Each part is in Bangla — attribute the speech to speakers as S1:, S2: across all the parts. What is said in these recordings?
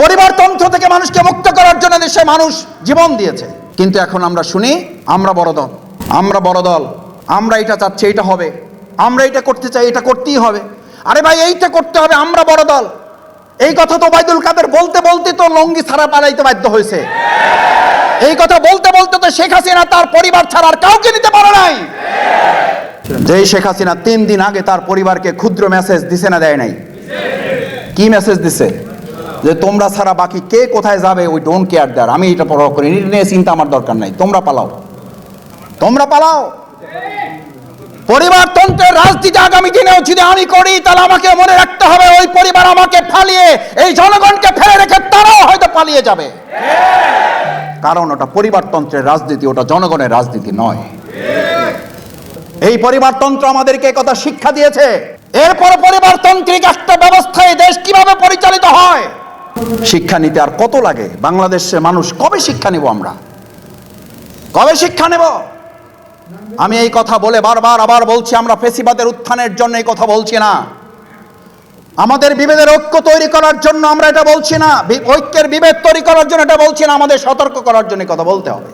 S1: পরিবারতন্ত্র থেকে মানুষকে মুক্ত করার জন্য দেশে মানুষ জীবন দিয়েছে। কিন্তু এখন আমরা শুনি, আমরা বড় দল, আমরা বড় দল, আমরা এটা চাচ্ছি, এটা হবে। আমরা এটা করতে চাই, এটা করতেই হবে। আরে ভাই, এইটা করতে হবে, আমরা বড় দল। এই কথা তো বাইদুল কাদের বলতে বলতে তো লঙ্গি ছাড়া পালাইতে বাধ্য হয়েছে। এই কথা বলতে বলতে তো শেখ হাসিনা তার পরিবার ছাড়া আর কাউকে নিতে পারে নাই। যেই শেখ হাসিনা তিন দিন আগে তার পরিবারকে ক্ষুদ্র মেসেজ দিছে না দেয় নাই? কি মেসেজ দিছে? যে তোমরা ছাড়া বাকি কে কোথায় যাবে ওই ডোন্ট কেয়ার দেয়ার আমি এটা পড়া করি এটা নিয়ে চিন্তা আমার দরকার নাই। তোমরা পালাও। তোমরা পালাও। পরিবারতন্ত্রের রাজনীতি আগামী দিনেও যদি আমি করি, তাহলে আমাকে মনে রাখতে হবে ওই পরিবার আমাকে ফালিয়ে, এই জনগণকে ফেলে রেখে তারাও হয়তো পালিয়ে যাবে। কারণ ওটা পরিবারতন্ত্রের রাজনীতি, ওটা জনগণের রাজনীতি নয়। এই পরিবারতন্ত্র আমাদেরকে কথা শিক্ষা দিয়েছে। এরপর পরিবারতান্ত্রিক একটা ব্যবস্থায় দেশ কীভাবে পরিচালিত হয়? শিক্ষা নিতে আর কত লাগে? বাংলাদেশে মানুষ কবে শিক্ষা নেব আমরা? কবে শিক্ষা নেব? আমি এই কথা বলে বারবার আবার বলছি, আমরা ফেসিবাদের উত্থানের জন্য এই কথা বলছি না। আমাদের বিভেদের ঐক্য তৈরি করার জন্য আমরা এটা বলছি না। ঐক্যের বিভেদ তৈরি করার জন্য এটা বলছি না। আমাদের সতর্ক করার জন্য কথা বলতে হবে।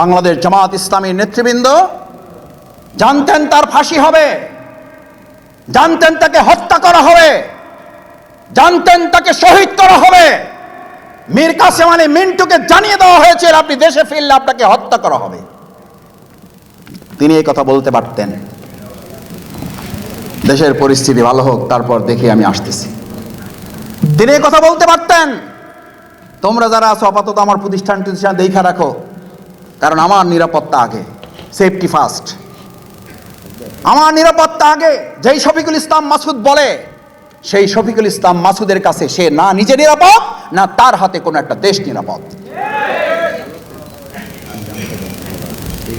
S1: বাংলাদেশ জামাত ইসলামীর নেতৃবৃন্দ, জানতেন তার ফাঁসি হবে। জানতেন তাকে হত্যা করা হবে। জানতেন তাকে শহীদ করা হবে। মীর কাসেম আলী মিন্টুকে জানিয়ে দেওয়া হয়েছে আপনি দেশে ফিরলে আপনাকে হত্যা করা হবে। তিনি এই কথা বলতে পারতেন। দেশের পরিস্থিতি ভালো হোক, তারপর দেখে আমি আসতেছি। তিনি এই কথা বলতে পারতেন। তোমরা যারা আছো, আপাতত আমার প্রতিষ্ঠান প্রতিষ্ঠান দেখা রাখো। কারণ আমার নিরাপত্তা আগে সেফটি ফার্স্ট আমার নিরাপত্তা আগে, যেই শফিকুল ইসলাম মাসুদ বলে সেই শফিকুল ইসলাম মাসুদের কাছে সে না নিজে নিরাপদ, না তার হাতে কোনো একটা দেশ নিরাপদ।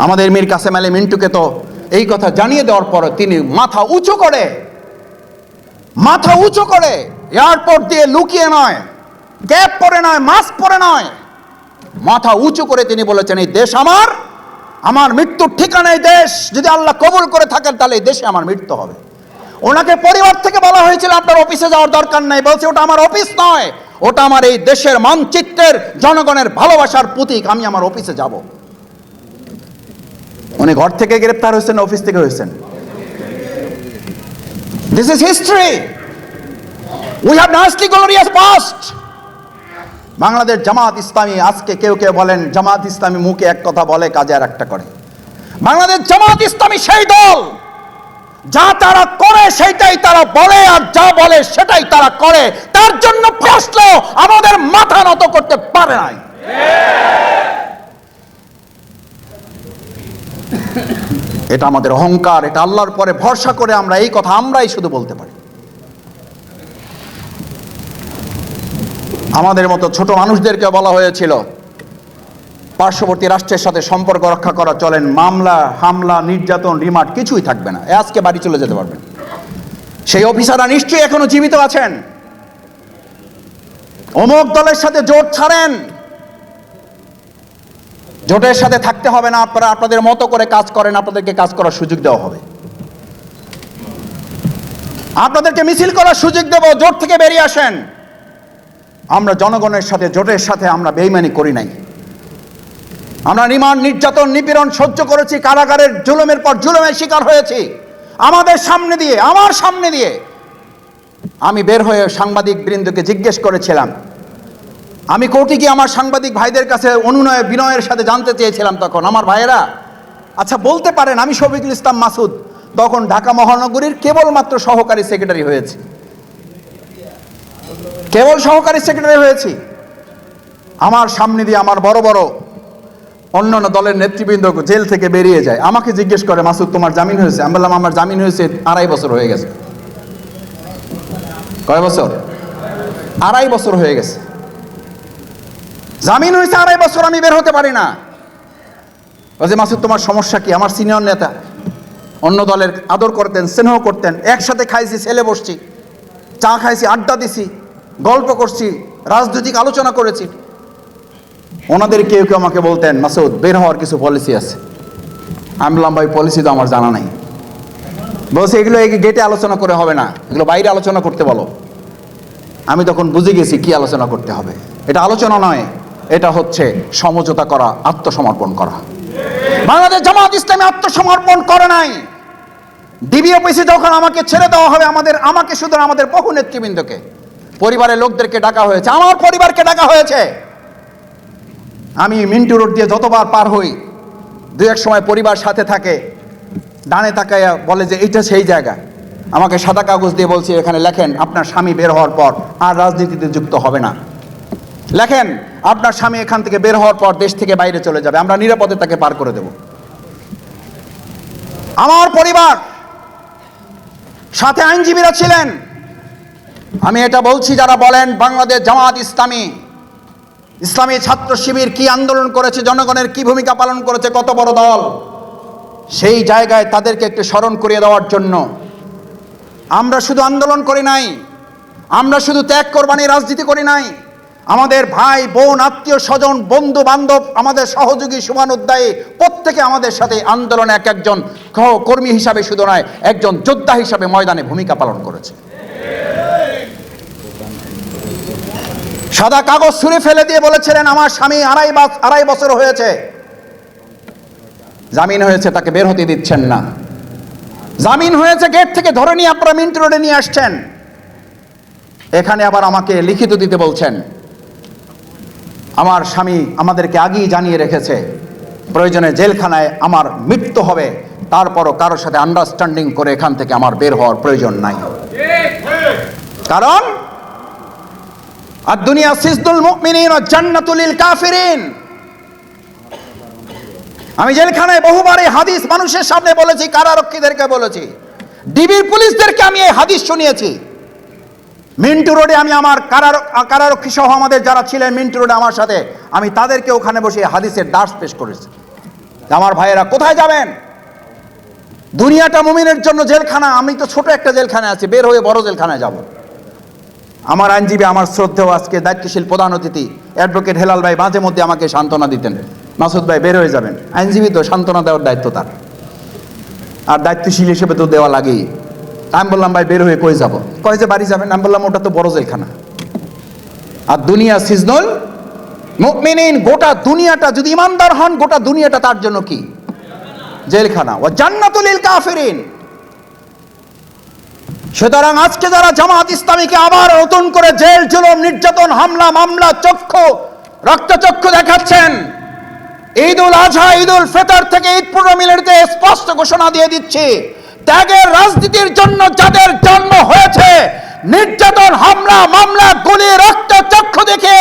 S1: আমাদের মীর কাসেম আলী মিন্টুকে তো এই কথা জানিয়ে দেওয়ার পর তিনি মাথা উঁচু করে, মাথা উঁচু করে, এয়ারপোর্ট দিয়ে লুকিয়ে নয় ক্যাপ পরে নয়, মাস্ক পরে নয়। মাথা উঁচু করে তিনি বলেছেন, এই দেশ আমার আমার মৃত্যুর ঠিকানা এই দেশ। যদি আল্লাহ কবুল করে থাকেন, তাহলে এই দেশে আমার মৃত্যু হবে। ওনাকে পরিবার থেকে বলা হয়েছিল আপনার অফিসে যাওয়ার দরকার নাই। বলছে, ওটা আমার অফিস নয়। ওটা আমার এই দেশের মানচিত্রের, জনগণের ভালোবাসার প্রতীক। আমি আমার অফিসে যাব। উনি ঘর থেকে গ্রেপ্তার হয়েছেন, অফিস থেকে হয়েছেন। This is history we have nicely glorious past Bangladesh Jamaat Islami, আজকে কেউ কেউ বলেন, জামাত ইসলামী মুখে এক কথা বলে, কাজে আর একটা করে। বাংলাদেশ জামাত ইসলামী সেই দল। যা তারা করে সেটাই তারা বলে, আর যা বলে সেটাই তারা করে। তার জন্য প্রশ্ন আমাদের মাথা নত করতে পারে নাই। এটা আমাদের অহংকার, এটা আল্লাহর পরে ভরসা করে আমরা এই কথা আমরাই শুধু বলতে পারি। আমাদের মতো ছোট মানুষদেরকে বলা হয়েছিল পার্শ্ববর্তী রাষ্ট্রের সাথে সম্পর্ক রক্ষা করা, চলেন, মামলা, হামলা, নির্যাতন, রিমান্ড কিছুই থাকবে না। আজকে বাড়ি চলে যেতে পারবেন। সেই অফিসাররা নিশ্চয়ই এখনও জীবিত আছেন। অমুক দলের সাথে জোট ছাড়েন। জোটের সাথে থাকতে হবে না, আপনারা আপনাদের মতো করে কাজ করেন, আপনাদেরকে কাজ করার সুযোগ দেওয়া হবে। আপনাদেরকে মিছিল করার সুযোগ দেব, জোট থেকে বেরিয়ে আসেন। আমরা জনগণের সাথে, জোটের সাথে আমরা বেইমানি করি নাই। আমরা রিমান্ড নির্যাতন, নিপীড়ন সহ্য করেছি, কারাগারের জুলুমের পর জুলুমের শিকার হয়েছি। আমাদের সামনে দিয়ে, আমার সামনে দিয়ে। আমি বের হয়ে সাংবাদিক বৃন্দকে জিজ্ঞেস করেছিলাম, আমি কোর্টে গিয়ে আমার সাংবাদিক ভাইদের কাছে অনুনয়, বিনয়ের সাথে জানতে চেয়েছিলাম তখন, আমার ভাইয়েরা? আচ্ছা বলতে পারেন, আমি শফিকুল ইসলাম মাসুদ। তখন ঢাকা মহানগরীর কেবলমাত্র সহকারী সেক্রেটারি হয়েছি। কেবল সহকারী সেক্রেটারি হয়েছি? আমার সামনে দিয়ে, আমার বড় বড় অন্যান্য দলের নেতৃবৃন্দ জেল থেকে বেরিয়ে যায়। আমাকে জিজ্ঞেস করে, মাসুদ, তোমার জামিন হয়েছে? আমি বললাম, আমার জামিন হয়েছে আড়াই বছর হয়ে গেছে। কয় বছর? আড়াই বছর হয়ে গেছে। জামিন হয়েছে আড়াই বছর, আমি বের হতে পারি না। বলছে, মাসুদ, তোমার সমস্যা কি? আমার সিনিয়র নেতা। অন্য দলের আদর করতেন, স্নেহ করতেন, একসাথে খাইছি, ছেলে বসছি, চা খাইছি, আড্ডা দিছি, গল্প করছি, রাজনৈতিক আলোচনা করেছি। ওনাদের কেউ কেউ আমাকে বলতেন, মাসুদ, বের হওয়ার কিছু পলিসি আছে। আমি বললাম, ভাই পলিসি তো আমার জানা নাই। বলছে, এগুলো এই গেটে আলোচনা করে হবে না। এগুলো বাইরে আলোচনা করতে বলো। আমি তখন বুঝে গেছি কি আলোচনা করতে হবে। এটা আলোচনা নয়, এটা হচ্ছে সমঝোতা করা, আত্মসমর্পণ করা। বাংলাদেশ জামাত ইসলামী আত্মসমর্পণ করে নাই। ডিবি অফিসে যখন আমাকে ছেড়ে দেওয়া হবে, আমাদের, আমাকে শুধু আমাদের বহু নেতৃবৃন্দকে, পরিবারের লোকদেরকে ডাকা হয়েছে, আমার পরিবারকে ডাকা হয়েছে। আমি মিন্টু রোড দিয়ে যতবার পার হই, দু এক সময় পরিবার সাথে থাকে, ডানে তাকাইয়া বলে যে এইটা সেই জায়গা। আমাকে সাদা কাগজ দিয়ে বলছি, এখানে লেখেন, আপনার স্বামী বের হওয়ার পর আর রাজনীতিতে যুক্ত হবে না। লেখেন, আপনার স্বামী এখান থেকে বের হওয়ার পর দেশ থেকে বাইরে চলে যাবে, আমরা নিরাপদে তাকে পার করে দেব। আমার পরিবার, সাথে আইনজীবীরা ছিলেন। আমি এটা বলছি যারা বলেন, বাংলাদেশ জামাত ইসলামী ইসলামী ছাত্র শিবির কি আন্দোলন করেছে, জনগণের কি ভূমিকা পালন করেছে, কত বড় দল? সেই জায়গায় তাদেরকে একটু স্মরণ করিয়ে দেওয়ার জন্য। আমরা শুধু আন্দোলন করি নাই, আমরা শুধু ত্যাগ কোরবানি রাজনীতি করি নাই। আমাদের ভাই, বোন, আত্মীয় স্বজন, বন্ধু বান্ধব, আমাদের সহযোগী সুমান শুভানুদ্দায়ী প্রত্যেকে আমাদের সাথে আন্দোলনে এক একজন কর্মী হিসাবে শুধু নয়, একজন যোদ্ধা হিসাবে ময়দানে ভূমিকা পালন করেছে। সাদা কাগজ ছুঁড়ে ফেলে দিয়ে বলেছিলেন আমার স্বামী আড়াই আড়াই বছর হয়েছে। জামিন হয়েছে তাকে বের হতে দিচ্ছেন না। জামিন হয়েছে গেট থেকে ধরে নিয়ে আপনারা মিন্ট রোডে নিয়ে আসছেন। এখানে আবার আমাকে লিখিত দিতে বলছেন আমার স্বামী আমাদেরকে আগেই জানিয়ে রেখেছে প্রয়োজনে জেলখানায় আমার মৃত্যু হবে তারপরও কারোর সাথে আন্ডারস্ট্যান্ডিং করে এখান থেকে আমার বের হওয়ার প্রয়োজন নাই। কারণ আর দুনিয়া সিজদুল মুমিনিন ও জান্নাতুলিল কাফিরিন। আমি জেলখানায় বহুবার এই হাদিস মানুষের সামনে বলেছি, কারারক্ষীদেরকে বলেছি। ডিবির পুলিশদেরকে আমি এই হাদিস শুনিয়েছি। মিন্টু রোডে আমি আমার কারার কারারক্ষী সহ আমাদের যারা ছিলেন মিন্টু রোডে আমার সাথে, আমি তাদেরকে ওখানে বসে হাদিসের দাস পেশ করেছি। আমার ভাইয়েরা কোথায় যাবেন? দুনিয়াটা মুমিনের জন্য জেলখানা, আমি তো ছোট একটা জেলখানায় আছি, বের হয়ে বড় জেলখানায় যাব। আমার আইনজীবী, আমার শ্রদ্ধেও আজকে দায়িত্বশীল প্রধান অতিথি অ্যাডভোকেট হেলাল ভাই মাঝে মধ্যে আমাকে সান্ত্বনা দিতেন। মাসুদ ভাই, বের হয়ে যাবেন। আইনজীবী তো, সান্ত্বনা দেওয়ার দায়িত্ব তার। আর দায়িত্বশীল হিসেবে তো দেওয়া লাগেই। আমি বললাম, ভাই, বের হয়ে কই যাব? কয় যে, বাড়ি যাবেন? আমি বললাম, ওটা তো বড় জেলখানা। আর দুনিয়া সিজনুল মুমিনিন, গোটা দুনিয়াটা, যদি ইমানদার হন, গোটা দুনিয়াটা তার জন্য কি? জেলখানা। ও জান্নাতুলিল কাফিরিন। সুতরাং আজকে যারা জামাত ইসলামীকে আবার নতুন করে জেল, জুলুম, নির্যাতন, হামলা, মামলা, চক্ষু, রক্তচক্ষু দেখাচ্ছেন। ঈদ উল আজহা ঈদ উল ফেতর থেকে ঈদ পূর্ণ মিলনতে স্পষ্ট ঘোষণা দিয়ে দিচ্ছি, ত্যাগের রাজনীতির জন্য যাদের জন্ম হয়েছে, নির্যাতন, হামলা, মামলা, গুলি রক্ত চক্ষু দেখে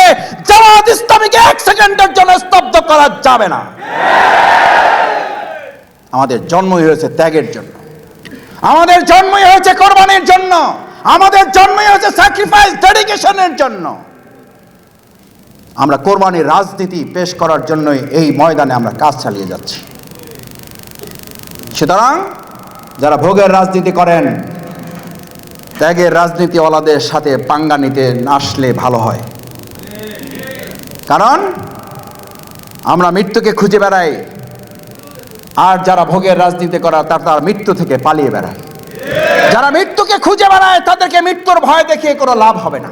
S1: জামাত ইসলামীকে এক সেকেন্ডের জন্য স্তব্ধ করা যাবে না। আমাদের জন্মই হয়েছে ত্যাগের জন্য। আমাদের জন্মই হয়েছে কোরবানির জন্য। আমাদের জন্মই হয়েছে স্যাক্রিফাইস ডেডিকেশনের জন্য। আমরা কোরবানির রাজনীতি পেশ করার জন্যই এই ময়দানে আমরা কাজ চালিয়ে যাচ্ছি। সুতরাং যারা ভোগের রাজনীতি করেন, ত্যাগের রাজনীতিওয়ালাদের সাথে পাঙ্গা নিতে আসলে ভালো হয়। কারণ আমরা মৃত্যুকে খুঁজে বেড়াই আর যারা ভোগের রাজনীতি করা তার তারা মৃত্যু থেকে পালিয়ে বেড়ায়। যারা মৃত্যুকে খুঁজে বেড়ায়, তাদেরকে মৃত্যুর ভয় দেখিয়ে কোনো লাভ হবে না।